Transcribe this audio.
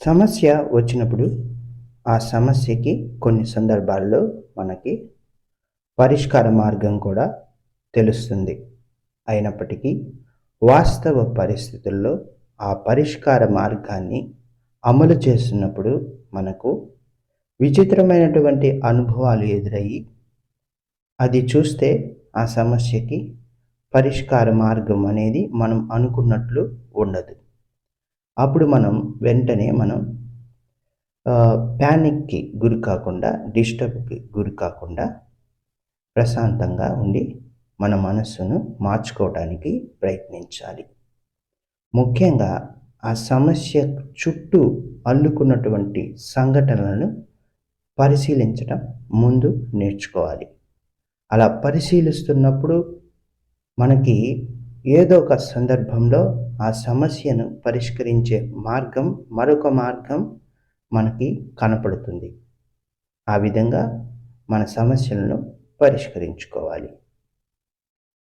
సమస్య వచ్చినప్పుడు ఆ సమస్యకి కొన్ని సందర్భాల్లో మనకి పరిష్కార మార్గం కూడా తెలుస్తుంది. అయినప్పటికీ వాస్తవ పరిస్థితుల్లో ఆ పరిష్కార మార్గాన్ని అమలు చేస్తున్నప్పుడు మనకు విచిత్రమైనటువంటి అనుభవాలు ఎదురయ్యి అది చూస్తే ఆ సమస్యకి పరిష్కార మార్గం అనేది మనం అనుకున్నట్లు ఉండదు. అప్పుడు మనం వెంటనే మనం ప్యానిక్కి గురి కాకుండా డిస్టర్బ్కి గురి కాకుండా ప్రశాంతంగా ఉండి మన మనస్సును మార్చుకోవడానికి ప్రయత్నించాలి. ముఖ్యంగా ఆ సమస్య చుట్టూ అల్లుకున్నటువంటి సంఘటనలను పరిశీలించడం ముందు నేర్చుకోవాలి. అలా పరిశీలిస్తున్నప్పుడు మనకి ఏదో ఒక సందర్భంలో ఆ సమస్యను పరిష్కరించే మార్గం మరొక మార్గం మనకి కనపడుతుంది. ఆ విధంగా మన సమస్యలను పరిష్కరించుకోవాలి.